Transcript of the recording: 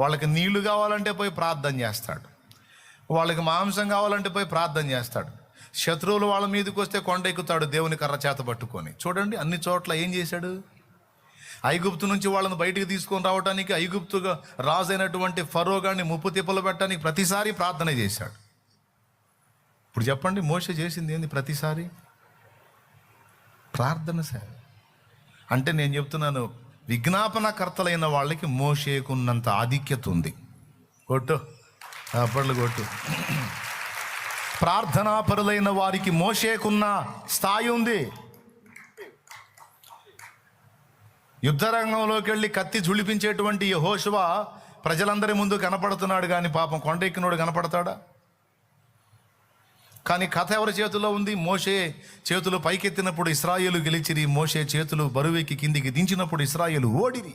వాళ్ళకి నీళ్ళు కావాలంటే పోయి ప్రార్థన చేస్తాడు. వాళ్ళకి మాంసం కావాలంటే పోయి ప్రార్థన చేస్తాడు. శత్రువులు వాళ్ళ మీదకి వస్తే కొండ ఎక్కుతాడు దేవుని కర్ర చేత పట్టుకొని. చూడండి అన్ని చోట్ల ఏం చేశాడు? ఐగుప్తు నుంచి వాళ్ళని బయటికి తీసుకొని రావడానికి ఐగుప్తుగా రాజైనటువంటి ఫరో గారిని ముప్పు తిప్పలు పెట్టడానికి ప్రతిసారి ప్రార్థన చేశాడు. ఇప్పుడు చెప్పండి మోస చేసింది ఏంది ప్రతిసారి? ప్రార్థన సార్. అంటే నేను చెప్తున్నాను విజ్ఞాపనకర్తలైన వాళ్ళకి మోషేకున్నంత ఆధిక్యత ఉంది. కొట్టు. అప్పట్లు కొట్టు. ప్రార్థనాపరులైన వారికి మోషేకున్న స్థాయి ఉంది. యుద్ధరంగంలోకి వెళ్ళి కత్తి జుళిపించేటువంటి యెహోషువ ప్రజలందరి ముందు కనపడుతున్నాడు కానీ పాపం కొండ ఎక్కినోడు కనపడతాడా? కానీ కథ ఎవరి చేతిలో ఉంది? మోషే చేతులు పైకెత్తినప్పుడు ఇస్రాయేలు గెలిచిరి. మోషే చేతులు బరువెక్కి కిందికి దించినప్పుడు ఇస్రాయేలు ఓడిరి.